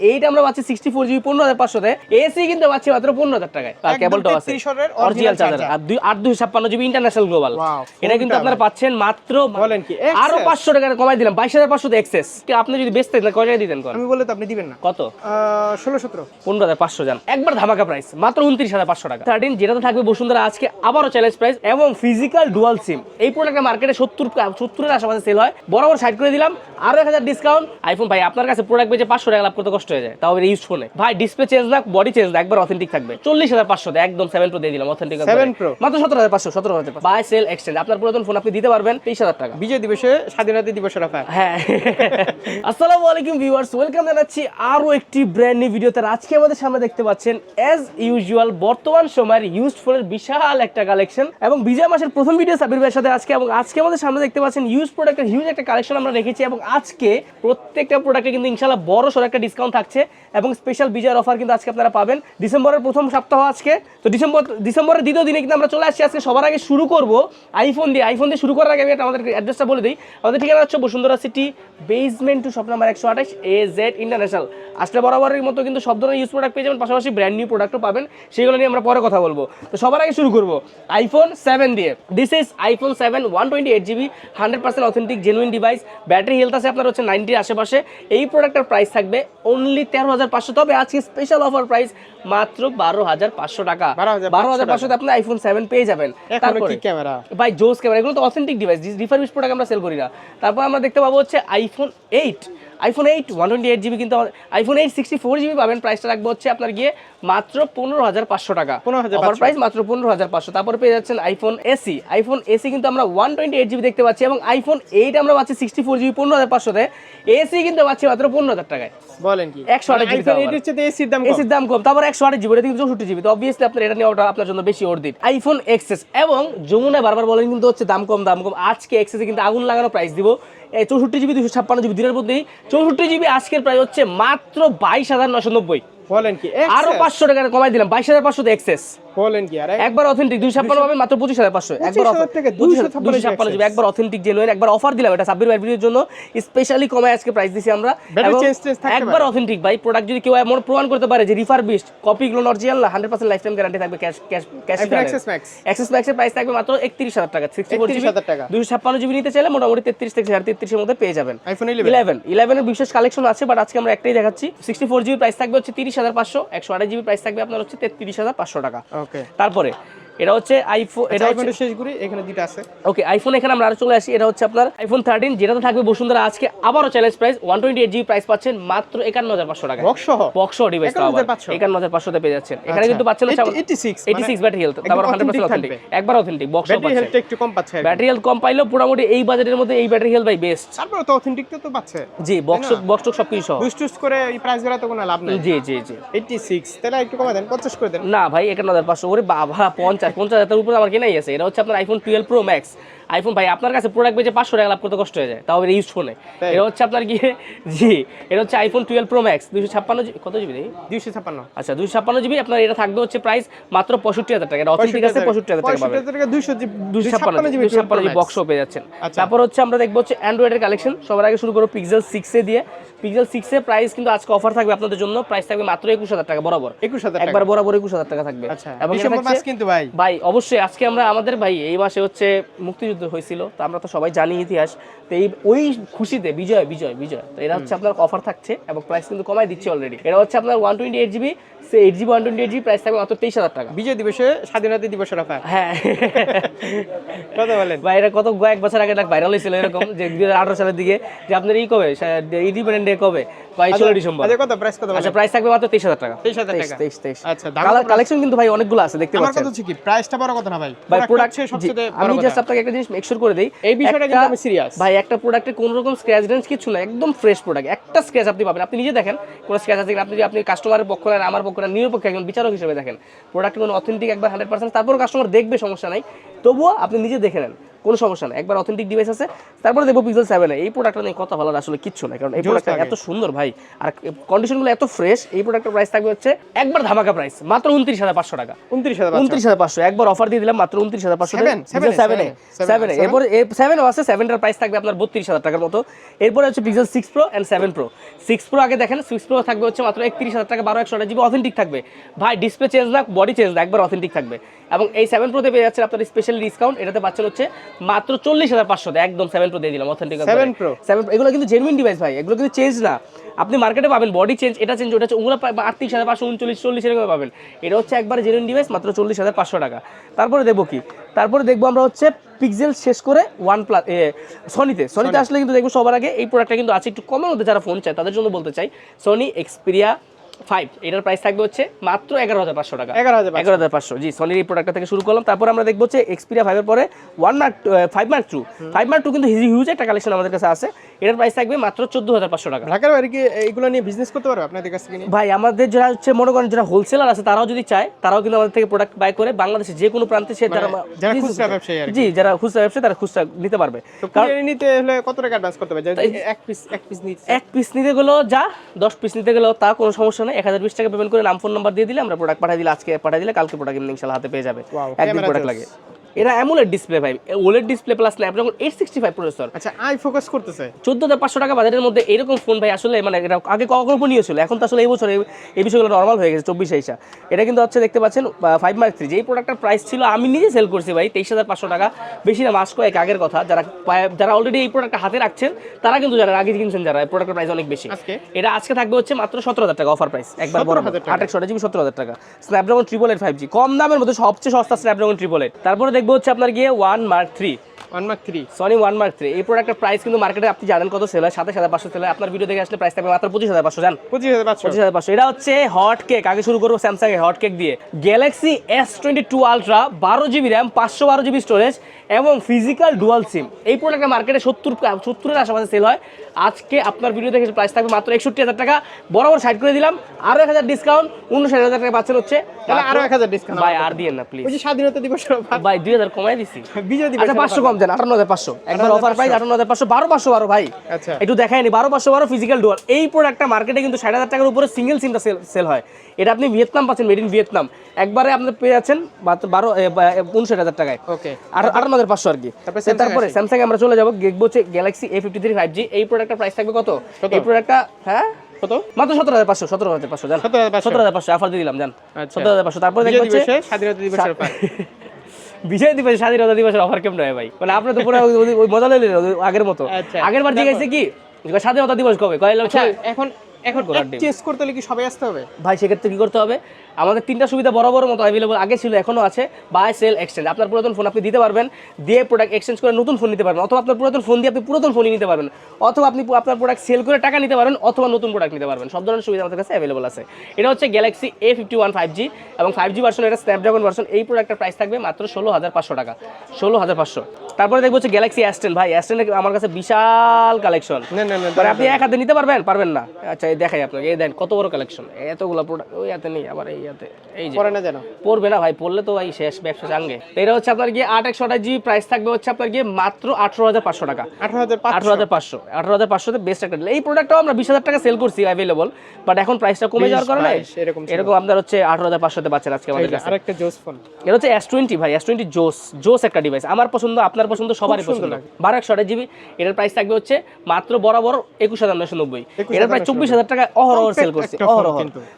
এইটা আমরা পাচ্ছি সিক্সটি ফোর জিবি পনেরো হাজার পাঁচশোতে। এসি কিন্তু পাচ্ছি মাত্র পনেরো হাজার টাকায়। আছে। অরিজিনাল চার্জার আর দুই আট দুই ছাপ্পান্ন জিবি ইন্টারন্যাশনাল গ্লোবাল এটা কিন্তু আপনারা পাচ্ছেন মাত্র বলেন কি, আরও পাঁচশো টাকা কমাই দিলাম বাইশ হাজার পাঁচশো এক্সেস আপনি যদি বেচতেন না কয় টাকা দিতেন আমি বললে তো আপনি দিবেন না। কত? ষোলো সতেরো। পনেরো হাজার পাঁচশো যান। একবার ধামাকা প্রাইস মাত্র উনত্রিশ হাজার পাঁচশো টাকা। থার্টিন যেটাতে থাকবে বসুন্ধরা আজকে আবারও চ্যালেঞ্জ প্রাইস এবং ফিজিক্যাল ডুয়াল সিম এই প্রোডাক্টটা মার্কেটে সত্তর সত্তরের আশেপাশে সেল হয়। বরাবর সাইড করে দিলাম। আরও এক হাজার ডিসকাউন্ট আইফোন ভাই আপনার কাছে প্রোডাক্ট বেচে পাঁচশো টাকা লাভ করতে কষ্ট হয়ে যায় তাও ইউজ ফোনে ভাই ডিসপ্লে চেঞ্জ না বডি চেঞ্জ না একবার অথেন্টিক থাকবে। চল্লিশ হাজার পাঁচশো একদম সেভেন প্রো দিয়ে দিলাম অথেন্টিক 7 Pro? মাত্র সতেরো হাজার পাঁচশো সতেরো হাজার বাই সেল এক্সচেঞ্জ আপনার পুরাতন ফোন আপনি দিতে পারবেন তেইশ হাজার টাকা। বিজয় দিবসে স্বাধীনতা দিবসের অফার হ্যাঁ। আসসালামু আলাইকুম ভিউয়ার্স ওয়েলকাম জানাচ্ছি আরও একটি ব্র্যান্ড নিউ ভিডিওতে আজকে আমাদের সামনে দেখতে পাচ্ছেন অ্যাজ ইউজুয়াল বর্তমান সময়ের ইউজড ফোনের বিশাল একটা কালেকশন এবং বিজয় মাসের প্রথম ভিডিও সাবির ভাইয়ের সাথে আজকে। এবং আজকে আমাদের সামনে দেখতে পাচ্ছেন ইউজ প্রোডাক্টের হিউজ একটা কালেকশন আমরা রেখেছি। এবং আজকে প্রত্যেকটা প্রোডাক্টে কিন্তু ইনশাআল্লাহ বড় সড় একটা ডিসকাউন্ট থাকছে এবং স্পেশাল বিজয়ের অফার কিন্তু আজকে আপনারা পাবেন। ডিসেম্বরের প্রথম সপ্তাহ আজকে। তো ডিসেম্বর, ডিসেম্বরের দ্বিতীয় দিনে কিন্তু আমরা চলে আসছি। আজকে সবার আগে শুরু করব আইফোন দিয়ে। আইফোন দিয়ে শুরু করার আগে আমি আমাদের অ্যাড্রেসটা বলে দিই। আমাদের ঠিকানা হচ্ছে Bashundhara city basement two shop number একশো আঠাশ এ জেড ইন্টারন্যাশনাল আসলে বরাবরের মতো কিন্তু সব ধরনের ইউজ প্রোডাক্ট পেয়ে যাবেন। পাশাপাশি ব্র্যান্ড নিউ প্রোডাক্টও পাবেন। সেগুলো নিয়ে আমরা পরে কথা বলব। তো সবার আগে শুরু করব। আইফোন সেভেন দিয়ে। This is iPhone seven one twenty eight GB hundred percent authentic genuine device battery health আছে আপনার হচ্ছে নাইনটির আশেপাশে। এই প্রোডাক্টের প্রাইস থাকবে অনলি তেরো হাজার পাঁচশো। তবে আজকে স্পেশাল অফার প্রাইস মাত্র বারো হাজার পাঁচশো টাকা। বারো হাজার পাঁচশোতে আপনি আইফোন সেভেন পেয়ে যাবেন। তারপরে ক্যামেরা ভাই জোস ক্যামেরা এগুলো তো অথেন্টিক ডিভাইস রিফারবিশ প্রোডাক্ট আমরা সেল করি না। তারপর আমরা দেখতে পাবো হচ্ছে iPhone eight iPhone eight one twenty eight GB কিন্তু iPhone eight sixty four GB পাবেন। প্রাইসটা রাখব হচ্ছে আপনার গিয়ে মাত্র পনেরো হাজার পাঁচশো টাকা। 15,500 অফার প্রাইস মাত্র পনেরো হাজার পাঁচশো। তারপরে পেয়ে যাচ্ছেন আইফোন এসি আইফোন এসি কিন্তু আমরা ওয়ান টোয়েন্টি এইট জিবি দেখতে পাচ্ছি এবং আইফোন এইট আমরা পাচ্ছি সিক্সটি ফোর জিবি পনেরো হাজার পাঁচশোতে এসি কিন্তু পাচ্ছি মাত্র পনেরো হাজার টাকায়। বলেন একশো আঠাশ জিবি আইফোন দাম এইট আবার। হচ্ছে এসির দাম এসির দাম কম। তারপর একশো আট জিবি এটা কিন্তু চৌষট্টি জিবি তো অবভিয়াসলি আপনার এটা নেওয়াটা আপনার জন্য বেশি অর্ধিত আইফোন এক্সেস এবং যমুনা বারবার বলেন কিন্তু হচ্ছে দাম কম দাম কম। আজকে এক্সেসে কিন্তু আগুন লাগানো প্রাইস দিব। চৌষট্টি জিবি দুশো ছাপ্পান্ন জিবি দিনের মধ্যেই চৌষট্টি জিবি আজকের প্রাইস হচ্ছে মাত্র বাইশ হাজার নশো নব্বই। বলেন কি আরও পাঁচশো টাকা কমাই দিলাম বাইশ হাজার পাঁচশো এক্সেস বলেন কি আরে একবার অথেন্টিক পাবেন মাত্র পঁচিশ হাজার পাঁচশো। একবার 25,000 থেকে 256 ছাপ্পান্ন একবার অথেন্টিক একবার অফার দিলাম এটা সাব্বির ভাই ভিডিওর জন্য স্পেশালি আজকে প্রাইস দিছি আমরা। একবার অথেন্টিক ভাই প্রোডাক্ট যদি কেউ এমন প্রমাণ করতে পারে যে রিফার কপি গুলো অরিজিনাল না hundred percent lifetime guarantee থাকবে ক্যাশ ক্যাশ ক্যাশ iPhone XS Max এক্সেস ম্যাক্সের প্রাইস থাকবে মাত্র একত্রিশ হাজার টাকা সিক্সটি ফোর জিবি 31,000 টাকা। দুশো ছাপ্পান্ন জিবি নিতে চাইলে মোটামুটি থেকে মধ্যে পেয়ে যাবেন। আইফোন বিশেষ কালেকশন আছে বাট আজকে আমরা একটাই দেখাচ্ছি। জিবি প্রাইস থাকবে হচ্ছে তিরিশ হাজার পাঁচশো একশো আঠাশ জিবি প্রাইস থাকবে আপনার হচ্ছে তেত্রিশ হাজার পাঁচশো টাকা। ওকে তারপরে এটা হচ্ছে আইফোন এটা হচ্ছে শেষ করি এখানে দুটো আছে। ওকে আইফোন এখানে আমরা আরও চলে আসি এটা হচ্ছে আপনার আইফোন থার্টিন যেটাতে থাকবে বসুন্ধরা। আজকে আবারও challenge price one twenty eight GB price পাচ্ছেন মাত্র একান্ন হাজার পাঁচশো টাকা বক্স বক্স ডিভাইস একান্ন হাজার পাঁচশোতে পেয়ে যাচ্ছেন। এখানে আচ্ছা। কিন্তু পাচ্ছেন হচ্ছে 86 এইটি সিক্স ব্যাটারি হেলথ তারপর হান্ড্রেড পার্সেন্ট অথেন্টিক একবার অথেন্টিক বক্স একটু কম পাচ্ছে ব্যাটারি হেলথ কম পাইলেও মোটামুটি এই বাজেটের মধ্যে এই ব্যাটারি হেলথ ভাই বেস্ট তারপরে তো অথেন্টিক তো পাচ্ছে। জি বক্স বক্স সহ। বুস্ট টুস্ট করে এই প্রাইসগুলো তো কোনো লাভ নাই। জি জি জি। 86 তাহলে একটু কমাই দেন 50 করে দেন। না ভাই একান্ন হাজার পাঁচশো বাবা পঞ্চাশ পঞ্চাশ হাজার উপরে আমার কেনাই আছে। এটা হচ্ছে আপনার iPhone twelve pro max iPhone ভাই আপনার কাছে প্রোডাক্ট বেচে পাঁচশো টাকা লাভ করতে কষ্ট হয়ে যায় তাও ইউজ ফোনে এটা হচ্ছে আপনার গিয়ে জি এটা হচ্ছে আইফোন টুয়েলভ প্রো ম্যাক্স দুশো ছাপ্পান্ন জিবি কত জিবি দেখি 256 আচ্ছা দুশো ছাপ্পান্ন জিবি আপনার এটা থাকবে হচ্ছে প্রাইস মাত্র পঁয়ষট্টি হাজার টাকা। এটা অথেন্টিক আছে পঁয়ষট্টি হাজার টাকা পাবেন। 65 টাকা 200 জিবি দুশো ছাপ্পান্ন জিবি দুশো ছাপ্পান্ন জিবি বক্সও পেয়ে যাচ্ছেন। আচ্ছা। তারপর হচ্ছে আমরা দেখব হচ্ছে অ্যান্ড্রয়েডের কালেকশন সবার আগে শুরু করব পিক্সেল সিক্সে দিয়ে। পিক্সেল সিক্সে প্রাইস কিন্তু আজকে অফার থাকবে আপনাদের জন্য। প্রাইস থাকবে মাত্র একুশ হাজার টাকা বরাবর। 21000 টাকা। একবার বরাবর একুশ হাজার টাকা থাকবে। আচ্ছা এবং এটা কিন্তু ভাই। ভাই অবশ্যই আজকে আমরা আমাদের ভাই এই মাসে হচ্ছে মুক্তিযুদ্ধ হয়েছিল তো আমরা তো সবাই জানি ইতিহাস। তো এই ওই খুশিতে বিজয় বিজয় বিজয় তো এটা হচ্ছে আপনার অফার থাকছে এবং প্রাইস কিন্তু কমাই দিচ্ছে অলরেডি এটা হচ্ছে আপনার ওয়ান টোয়েন্টি এইট জিবি সে eight GB one twenty eight GB price থাকবে মাত্র তেইশ হাজার টাকা। বিজয় দিবসে স্বাধীনতা দিবসের অফার হ্যাঁ। কথা বলেন। ভাই এটা কত কয়েক বছর আগে ভাইরাল হয়েছিল এরকম যে দুই হাজার আঠারো সালের দিকে যে আপনার ই কবে? ইন্ডিপেন্ডেন্ট ডে কবে? ভাই ষোলো ডিসেম্বর। আচ্ছা কত? প্রাইস কত আচ্ছা প্রাইস থাকবে মাত্র তেইশ হাজার টাকা। 23,000 টাকা। তেইশ তেইশ। আচ্ছা, কত? কালেকশন কিন্তু ভাই অনেকগুলো আছে দেখতে পাচ্ছেন। কি প্রাইসটা বড় কথা না ভাই? ভাই প্রোডাক্ট সবচেয়ে আমি জাস্ট আপনাকে একটা জিনিস মেকশোর করে দেই। এই বিষয়টা কিন্তু আমি সিরিয়াস ভাই একটা প্রোডাক্টে কোনো রকম স্ক্র্যাচ ড্যান্স কিছু না একদম ফ্রেশ প্রোডাক্ট একটা স্ক্র্যাচ আপনি পাবেন। আপনি নিজে দেখেন কোনো স্ক্র্যাচ আছে আপনি যদি আপনি কাস্টমারের পক্ষ নেন আমার পক্ষ নেন নিরপেক্ষ একজন বিচারক হিসেবে দেখেন। প্রোডাক্ট কোনো অথেন্টিক একবার হান্ড্রেড পার্সেন্ট তারপর কাস্টমার দেখবে সমস্যা নাই। তবুও আপনি নিজে দেখে নেন। কোনো সমস্যা নেই। একবার অথেন্টিক ডিভাইস আছে তারপরে দেখব পিক্সেল সেভেন এই প্রোডাক্টটা নিয়ে কথা বলার আসলে কিচ্ছু নাই কারণ এই প্রোডাক্টটা এত সুন্দর ভাই। আর কন্ডিশনগুলো এত ফ্রেশ এই প্রোডাক্টের প্রাইস থাকবে হচ্ছে একবার ধামাকা প্রাইস মাত্র উনত্রিশ হাজার পাঁচশো টাকা। উনত্রিশ হাজার উনত্রিশ হাজার পাঁচশো একবার অফার দিয়ে দিলাম মাত্র উনত্রিশ হাজার পাঁচশো? Seven Seven? সেভেন এরপরে সেভেনও আছে সেভেনটার প্রাইস থাকবে আপনার বত্রিশ হাজার টাকার মতো। এরপরে হচ্ছে Pixel six pro and seven pro six pro আগে দেখেন সিক্স প্রো থাকবে হচ্ছে মাত্র একত্রিশ হাজার টাকা বারো একশো টাকা জিবি অথেন্টিক থাকবে। ভাই ডিসপ্লে চেঞ্জ না বডি চেঞ্জ না একবার অথেন্টিক থাকবে। এবং এই সেভেন প্রোতে পেয়ে যাচ্ছেন আপনার স্পেশাল ডিসকাউন্ট এটাতে পাচ্ছেন হচ্ছে মাত্র চল্লিশ হাজার পাঁচশো একদম সেভেন প্রো দিয়ে দিলাম অথেন্টিক 7 Pro? সেভেন এগুলো কিন্তু জেনুইন ডিভাইস ভাই এগুলো কিন্তু চেঞ্জ না। আপনি মার্কেটে পাবেন বডি চেঞ্জ এটা চেঞ্জ ওটা চেঞ্জ ওগুলো আটত্রিশ হাজার পাঁচশো উনচল্লিশ চল্লিশ এরকম পাবেন। এটা হচ্ছে একবার জেনুইন ডিভাইস মাত্র চল্লিশ হাজার পাঁচশো টাকা। তারপরে দেখব কি? তারপরে দেখব আমরা হচ্ছে পিক্সেল শেষ করে ওয়ান প্লাস সনিতে সনিতে আসলে কিন্তু দেখব সবার আগে এই প্রোডাক্টটা কিন্তু আছে। একটু কমের মধ্যে যারা ফোন চায় তাদের জন্য বলতে চাই সনি এক্সপিরিয়া ফাইভ এটার প্রাইস থাকবে হচ্ছে মাত্র এগারো হাজার পাঁচশো টাকা। এগারো হাজার এগারো হাজার পাঁচশো। জি সনির এই প্রোডাক্টটা থেকে শুরু করলাম। তারপর আমরা দেখব হচ্ছে এক্সপিরিয়া ফাইভের পরে one mark five mark two five mark two কিন্তু হিউজ একটা কালেকশন আমাদের কাছে আছে। এটার প্রাইস থাকবে মাত্র চোদ্দ হাজার পাঁচশো টাকা। ঢাকার বাইরে কি এইগুলো নিয়ে বিজনেস করতে পারবে আপনাদের কাছ থেকে ভাই আমাদের যারা হচ্ছে মনে করেন যারা হোলসেলার আছে তারাও যদি চায় তারাও কিন্তু আমাদের থেকে প্রোডাক্ট বাই করে বাংলাদেশে যে কোনো প্রান্তে সে যারা মানে খুচরা ব্যবসায়ী জি যারা খুচরা ব্যবসায়ী তারা খুচরা নিতে পারবে। কারণ নিতে হলে কত টাকা অ্যাডভান্স করতে হবে? এক পিস এক পিস নিতে এক পিস নিতে গেলেও যা দশ পিস নিতে গেলেও তা কোনো সমস্যা নেই। এক হাজার বিশ টাকা পেমেন্ট করে নাম ফোন নাম্বার দিয়ে দিলে আমরা প্রোডাক্ট পাঠিয়ে দিলে আজকে পাঠিয়ে দিলে কালকে প্রোডাক্ট ইনশাল্লাহ হাতে পেয়ে যাবে। একদিন প্রোডাক্ট লাগে। এটা অ্যামুলেট ডিসপ্লে ভাই। OLED display plus Snapdragon eight sixty five processor আচ্ছা আই ফোকাস করতেছে। চোদ্দ হাজার পাঁচশো টাকা বাজারের মধ্যে এরকম ফোন ভাই আসলে মানে এটা আগে ছিল। এখন তো আসলে এই বছর এই- বিষয়গুলো নর্মাল হয়ে গেছে চব্বিশ এটা কিন্তু হচ্ছে দেখতে পাচ্ছেন ফাইভ মার্ক থ্রি যেই প্রোডাক্টের প্রাইস ছিল আমি নিজে সেল করছি ভাই তেইশ হাজার পাঁচশো টাকা। বেশি না মাস কয়েক আগের কথা। যারা যারা অলরেডি এই প্রোডাক্টটা হাতে রাখছেন তারা কিন্তু যারা আগে কিনছেন যারা এই প্রোডাক্টের প্রাইস অনেক বেশি। এটা আজকে থাকবে হচ্ছে মাত্র সতেরো হাজার টাকা অফার প্রাইস একবার বড় 17,000 টাকা? আট একশো জিবি সতেরো হাজার টাকা। Snapdragon triple eight five G কম দামের মধ্যে সবচেয়ে সস্তা স্ন্যাপড্রাগন ট্রিপল এইট তারপরে দেখব হচ্ছে আপনার গিয়ে one mark three one mark three Sony one mark three এই প্রোডাক্টের প্রাইস কিন্তু মার্কেটে আপনি জানেন কত সেল হয়? সাতাশ হাজার পাঁচশো সেল আপনার ভিডিও দেখে আসলে প্রাইস থাকবে মাত্র পঁচিশ হাজার পাঁচশো জান? পঁচিশ হাজার পাঁচশো। পঁচিশ হাজার পাঁচশো। এটা হচ্ছে হট কেক আগে শুরু করব স্যামসাং এর হট কেক দিয়ে। Galaxy S twenty two ultra বারো জিবি র্যাম পাঁচশো বারো জিবি স্টোরেজ এবং ফিজিক্যাল ডুয়াল সিম এই প্রোডাক্টটা মার্কেটে সত্তর সত্তরের আশেপাশে সেল হয়। আজকে আপনার ভিডিও দেখে প্রাইস থাকবে মাত্র একষট্টি হাজার টাকা। বরাবর সাইড করে দিলাম। আরও এক হাজার ডিসকাউন্ট উনষাট হাজার টাকা পাচ্ছেন হচ্ছে। তাহলে আরও এক হাজার ডিসকাউন্ট ভাই আর দিয়েন না প্লিজ ওই স্বাধীনতা দিবস ভাই দুই হাজার কমাই দিছি। বিজয় দিবস আচ্ছা পাঁচশো কম দেন আটান্ন হাজার পাঁচশো। একবার অফার প্রাইস আটান্ন হাজার পাঁচশো বারো পাঁচশো বারো ভাই। আচ্ছা। একটু দেখায়নি বারো পাঁচশো বারো ফিজিক্যাল ডুয়াল এই প্রোডাক্টটা মার্কেটে কিন্তু ষাট হাজার টাকার উপরে সিঙ্গেল সিমটা সেল সেল হয়। এটা আপনি ভিয়েতনাম পাচ্ছেন মেড ইন ভিয়েতনাম। একবারে আপনি পেয়ে যাচ্ছেন বারো উনষাট হাজার টাকায়। ওকে আট- আটান্ন হাজার পাঁচশো আর কি। তারপরে। স্যামসাং আমরা চলে যাব দেখব হচ্ছে Galaxy A fifty three five G এই প্রোডাক্টটা প্রাইস থাকবে কত? এই প্রোডাক্টটা হ্যাঁ? কত? মাত্র সতেরো হাজার পাঁচশো সতেরো হাজার পাঁচশো জান। সতেরো হাজার পাঁচশো। অফার দিয়ে দিলাম জান। আচ্ছা। সতেরো হাজার পাঁচশো। তারপরে দেখব হচ্ছে স্বাধীনতা দিবসের বিজয় দিবস স্বাধীনতা দিবসের অফার কেমন হয় ভাই? মানে আপনি তো পুরো ওই- ওই- ওই মজা আগের মতো। আচ্ছা। আগের বার জিজ্ঞাসা কি? স্বাধীনতা দিবস কবে? কয় আচ্ছা এখন এখন চেঞ্জ করতে হলে কি সবাই আসতে হবে? ভাই সেক্ষেত্রে কি করতে হবে? আমাদের তিনটা সুবিধা বড় মতো অ্যাভেলেবল আগে ছিল এখনও আছে। বাই সেল এক্সচেঞ্জ আপনার পুরাতন ফোন আপনি দিতে পারবেন দিয়ে প্রোডাক্ট এক্সচেঞ্জ করে নতুন ফোন নিতে পারবেন। অথবা আপনার পুরাতন ফোন দিয়ে আপনি পুরাতন ফোনই নিতে পারবেন। অথবা আপনি আপনার প্রোডাক্ট সেল করে টাকা নিতে পারবেন অথবা নতুন প্রোডাক্ট নিতে পারবেন। সব ধরনের সুবিধা আমাদের কাছে অ্যাভেলেবল আছে। এটা হচ্ছে Galaxy A fifty one five G এবং ফাইভ জি ভার্সন এটা স্ন্যাপড্রাগন ভার্সন এই প্রোডাক্টের প্রাইস থাকবে মাত্র ষোলো হাজার পাঁচশো টাকা। ষোলো হাজার পাঁচশো। তারপরে দেখব হচ্ছে গ্যালাক্সি অ্যাস টেন ভাই অ্যাস আমার কাছে বিশাল কালেকশন মানে আপনি এক হাতে নিতে পারবেন? পারবেন না। আচ্ছা এই দেখাই আপনাকে। এই দেন কত বড় কালেকশন এতগুলো প্রোডাক্ট ওই হাতে নেই আবার এই হাতে। এই যে। পরে না জানো? পড়বে না ভাই পড়লে তো ভাই শেষ ব্যবসা চাঙ্গে এটা হচ্ছে আপনার গিয়ে আট একশো জিবি প্রাইস থাকবে হচ্ছে আপনার গিয়ে মাত্র আঠারো হাজার পাঁচশো টাকা। আঠারো হাজার আঠারো হাজার পাঁচশো। আঠারো হাজার পাঁচশোতে বেস্ট একটা। এই প্রোডাক্টটাও আমরা বিশ হাজার টাকা সেল করছি অ্যাভেলেবল বাট এখন প্রাইসটা কমে যাওয়ার কারণে এরকম এরকম আপনার হচ্ছে আঠারো হাজার পাঁচশোতে পাচ্ছেন আজকে আমাদের কাছে। আরেকটা জোস ফোন এটা হচ্ছে এস টোয়েন্টি ভাই এস টোয়েন্টি জোস জোস একটা ডিভাইস আমার পছন্দ আপনার পছন্দ সবারই পছন্দ। বারো একশো আঠাশ জিবি এটার প্রাইস থাকবে হচ্ছে মাত্র বরাবর একুশ হাজার নয়শো নব্বই। এটার প্রায় চব্বিশ হাজার টাকা অহরহ সেল করছে অহরহ।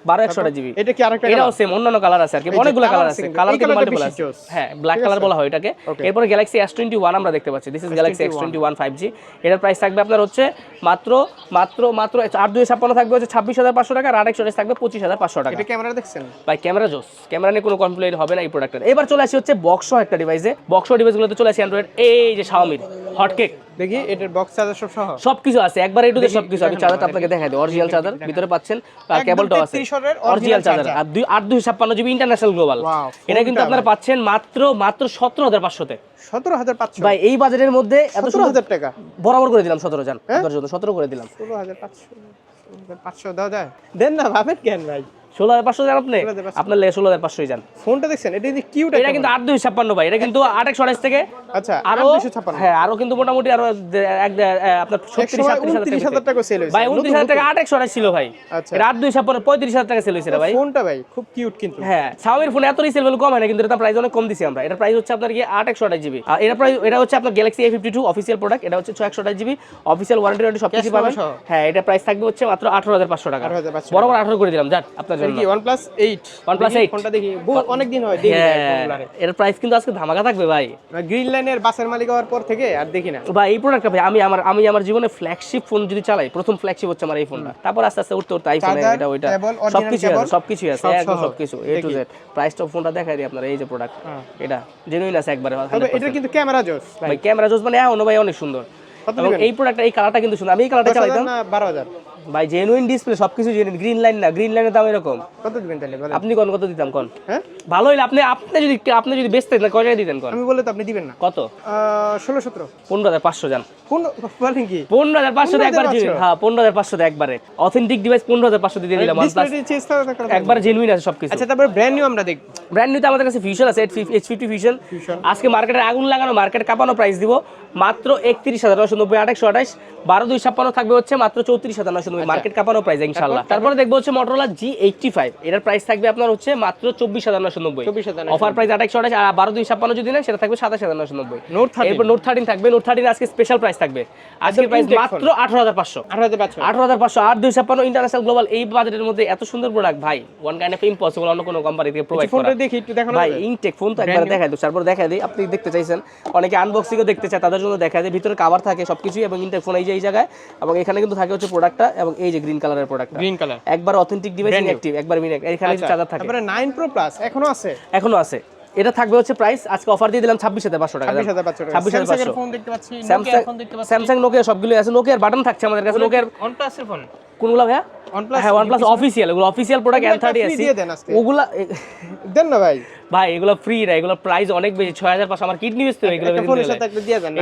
বারো একশো আঠাশ জিবি। এটা কি আরেকটা এটাও সেম অন্যান্য কালার আছে আর কি। অনেকগুলো কালার আছে। কালার কিন্তু মাল্টিপল আছে। হ্যাঁ ব্ল্যাক কালার বলা হয় এটাকে। এরপরে গ্যালাক্সি এস টোয়েন্টি ওয়ান আমরা দেখতে পাচ্ছি। This is Galaxy S twenty one five G এটার প্রাইস থাকবে আপনার হচ্ছে মাত্র মাত্র মাত্র আট দুই ছাপ্পান্ন থাকবে হচ্ছে ছাব্বিশ হাজার পাঁচশো টাকা আর আট একশো থাকবে পঁচিশ হাজার পাঁচশো টাকা। এটা ক্যামেরা দেখছেন? ভাই ক্যামেরা জোস। ক্যামেরা নিয়ে কোনো কমপ্লেন হবে না এই প্রোডাক্টের এবার চলে আসি হচ্ছে বক্স একটা ডিভাইসে বক্স ডিভাইসগুলোতে চলে আসি অ্যান্ড্রয়েড এই যে শাওমির হটকেক দেখি এটার বক্স চার্জার সব সহ। সব কিছু আছে একবার একটু সব কিছু আমি চার্জারটা আপনাকে দেখাই দিই অরিজিনাল চার্জার ভিতরে পাচ্ছেন আর কেবলটাও আছে। অরিজিনাল চার্জার আর দুই আট দুই ছাপ্পান্ন জিবি ইন্টারন্যাশনাল গ্লোবাল এটা কিন্তু আপনারা পাচ্ছেন মাত্র মাত্র সতেরো হাজার পাঁচশোতে সতেরো হাজার পাঁচশো। ভাই এই বাজারের মধ্যে এত সতেরো হাজার টাকা। বরাবর করে দিলাম সতেরো জান হ্যাঁ? সতেরো করে দিলাম। ষোলো হাজার পাঁচশো ষোলো পাঁচশো দেওয়া যায়। দেন না ভাবেন কেন ভাই? ষোলো হাজার পাঁচশো যান আপনি? আপনার ষোলো হাজার পাঁচশোই যান ফোনটা দেখছেন? এটা কিন্তু কিউট এটা কিন্তু আট দুই ছাপ্পান্ন ভাই এটা কিন্তু আট একশো থেকে। আচ্ছা আরও আরও 256 হ্যাঁ আরও কিন্তু মোটামুটি আরও এক আপনার ছত্রিশ সাতত্রিশ হাজার টাকা সেল হয়েছে। ভাই উনত্রিশ হাজার টাকা আট একশো ছিল ভাই। আচ্ছা। এটা আট দুই ছাপ্পান্ন পঁয়ত্রিশ হাজার টাকা সেল হয়েছে রে ভাই। ফোনটা ভাই খুব কিউট কিন্তু। হ্যাঁ শাওমির ফোন এত রিসেল ভ্যালু কম হয় না কিন্তু এটা প্রাইস অনেক কম দিছি আমরা। এটা প্রাইস হচ্ছে আপনার কি আট একশো আঠাশ জিবি আর এটা প্রাইস এটা হচ্ছে আপনার Galaxy A fifty two official product এটা হচ্ছে ছয় একশো আঠাশ জিবি অফিসিয়াল ওয়ারেন্টি সব কিছু পাবেন। হ্যাঁ এটা প্রাইস থাকবে হচ্ছে মাত্র আঠারো হাজার পাঁচশো টাকা। 18,500 বরাবর আঠারো করে দিলাম যান আপনার জন্য কি OnePlus 8 OnePlus 8 ফোনটা দেখি। অনেক দিন হয় দেখি হ্যাঁ এর প্রাইস কিন্তু আজকে ধামাকা থাকবে ভাই। গ্রিন লাইনের বাসের মালিক হওয়ার পর থেকে আর দেখি না। ভাই এই প্রোডাক্টটা ভাই আমি আমার আমি আমার জীবনে ফ্ল্যাগশিপ ফোন যদি চালাই প্রথম ফ্ল্যাগশিপ হচ্ছে আমার এই ফোনটা তারপর আস্তে আস্তে উঠতে উঠতে আইফোন এটা ওইটা সবকিছু আছে সবকিছু আছে একদম সবকিছু এ টু জেড প্রাইসটা ফোনটা দেখাই দিই আপনার এই যে প্রোডাক্ট হ্যাঁ। এটা জেনুইন আছে একবারে এটা কিন্তু ক্যামেরা জোস ভাই। ক্যামেরা জোস মানে এখনও ভাই অনেক সুন্দর। এই প্রোডাক্টটা এই কালারটা কিন্তু সুন্দর। আমি এই কালারটা চালাইতাম না বারো হাজার? ভাই জেনুইন ডিসপ্লে সবকিছু জেনুইন গ্রিন লাইন না গ্রিন লাইনের দাম এরকম। কত দিবেন তাহলে বলেন? আপনি কোন কত দিতাম কোন? হ্যাঁ? ভালো হইলে আপনি আপনি যদি আপনি যদি বেচতেন না কয় টাকা দিতেন কোন? আমি বললে তো আপনি দিবেন না। কত? ষোলো সতেরো। পনেরো হাজার পাঁচশো যান। কোন বলেন কি? পনেরো হাজার পাঁচশো একবার 15,500 হ্যাঁ পনেরো হাজার পাঁচশো একবারে। অথেন্টিক ডিভাইস পনেরো হাজার পাঁচশো দিয়ে দিলাম করা একবার জেনুইন আছে সবকিছু। আচ্ছা তারপর ব্র্যান্ড নিউ আমরা দেখব। ব্র্যান্ড নিউতে আমাদের কাছে ফিউশন আছে এইচ ফিফটি ফিউশন আজকে মার্কেটে আগুন লাগানো মার্কেট কাঁপানো প্রাইস দিব। মাত্র একত্রিশ হাজার নশো নব্বই আট একশো আঠাশ। বারো দুই ছাপ্পান্ন থাকবে হচ্ছে মাত্র চৌত্রিশ হাজার নশো নব্বই। মার্কেট কাঁপানো প্রাইস ইনশাল্লাহ। তারপরে দেখব হচ্ছে মোটরোলা জি এইটটি ফাইভ এটার প্রাইস থাকবে আপনার হচ্ছে মাত্র চব্বিশ হাজার নশো নব্বই। অফার প্রাইস একশো আঠাশ আর বারো দুই ছাপ্পান্ন যদি নেন সেটা থাকবে সাতাশ হাজার নশো নব্বই। নোট এরপর নোট থার্টিন থাকবে নোট থার্টিন আজকে স্পেশাল প্রাইস থাকবে। একদম প্রাইস মাত্র আঠারো হাজার পাঁচশো। আঠারো হাজার পাঁচশো। আট দুই ছাপ্পান্ন ইন্টারন্যাশনাল গ্লোবাল এই বাজেটের মধ্যে এত সুন্দর প্রোডাক্ট ভাই ওয়ান কাইন্ড অফ ইম্পসিবল অন্য কোনো কোম্পানি থেকে প্রোভাইড করা। দেখি একটু দেখানো ভাই ইনটেক ফোন তো একবার দেখাই দিই তারপর দেখাই দিই আপনি দেখতে চাইছেন। অনেকে আনবক্সিংও দেখতে চায় তাদের জন্য দেখা যায় ভিতরে কাভার থাকে সবকিছুই এবং ইনটেক ফোন এই যে এই জায়গায় এবং এখানে কিন্তু থাকে হচ্ছে প্রোডাক্টটা এবং এই যে গ্রিন কালারের প্রোডাক্ট গ্রিন কালার একবার অথেন্টিক ডিভাইস ইনঅ্যাকটিভ একবার মিনিট এখানে চার্জার থাকে। তারপরে 9 প্রো প্লাস এখনও আছে? এখনও আছে। এটা থাকবে হচ্ছে প্রাইস আজকে অফার দিয়ে দিলাম ছাব্বিশ হাজার পাঁচশো টাকা। ছাব্বিশ হাজার পাঁচশো স্যামসাং এর পাঁচশো। ফোন দেখতে পাচ্ছি নোকিয়া ফোন দেখতে পাচ্ছি। স্যামসাং নোকিয়া সবগুলো আছে। নোকিয়ার বাটন থাকছে আমাদের কাছে। নোকিয়ার ফোন কোনগুলো ভাইয়া? হ্যাঁ ওয়ানপ্লাস অফিসিয়াল এগুলো অফিসিয়াল প্রোডাক্ট এন থার্টি আছে আজকে। ওগুলা দেন না ভাই। ভাই এগুলো ফ্রি না এগুলো প্রাইস অনেক বেশি ছয় হাজার পাঁচশো। আমার কিডনি এগুলো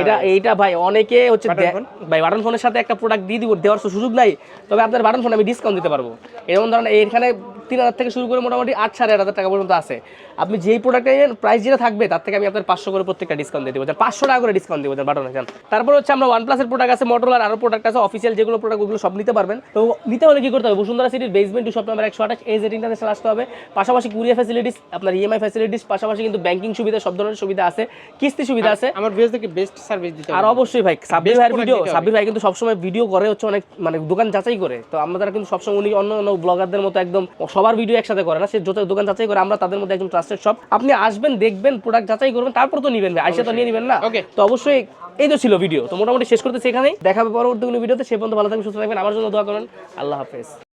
এটা এইটা ভাই অনেকে হচ্ছে ভাই বাটন ফোনের সাথে একটা প্রোডাক্ট দিয়ে দিব দেওয়ার সুযোগ নাই। তবে আপনার বাটন ফোন আমি ডিসকাউন্ট দিতে পারব। এরকম ধরেন এখানে তিন হাজার থেকে শুরু করে মোটামুটি আট সাড়ে আট হাজার টাকা পর্যন্ত আছে। আপনি যেই প্রোডাক্টে প্রাইস যেটা থাকবে তার থেকে আমি আপনার পাঁচশো করে প্রত্যেকটা ডিসকাউন্ট দিয়ে দেবো। পাঁচশো টাকা করে ডিসকাউন্ট দিব বাটন এখান তারপর হচ্ছে আমরা ওয়ান প্লাসের প্রোডাক্ট আছে মোটরলার আরও প্রোডাক্ট আছে অফিসিয়াল যেগুলো প্রোডাক্ট ওগুলো সব নিতে পারবেন। তো নিতে হলে কি করতে হবে? বসুন্ধরা সিটির বেসমেন্ট টু শপ নাম্বার একশো আঠাশ এজ এট ইন্টারন্যাশনাল আসতে হবে। পাশাপাশি কুরিয়ার ফ্যাসিলিটিস আপনার ইএমআই ফ্যাসিলিটিস পাশাপাশি কিন্তু ব্যাংকিং সুবিধা সব ধরনের সুবিধা আছে কিস্তি সুবিধা আছে। আমার ভিউজ থেকে বেস্ট সার্ভিস দিতে আর অবশ্যই ভাই সাব্বির ভাইয়ের ভিডিও সাব্বির ভাই কিন্তু সবসময় ভিডিও করে হচ্ছে অনেক মানে দোকান যাচাই করে। তো আমরা কিন্তু সবসময় উনি অন্য অন্য ব্লগারদের মতো একদম সবার ভিডিও একসাথে করে না সে যত দোকান যাচাই করে আমরা তাদের মধ্যে একজন ট্রাস্টেড সব আপনি আসবেন দেখবেন প্রোডাক্ট যাচাই করবেন তারপর তো নিবেন আইসে তো নিয়ে নিবেন না। ওকে তো অবশ্যই এই তো ছিল ভিডিও তো মোটামুটি শেষ করতে সেখানেই দেখাবে পরবর্তী কোনো ভিডিওতে সে পর্যন্ত ভালো থাকবেন সুস্থ থাকবেন। আমার জন্য দোয়া করেন আল্লাহ হাফেজ।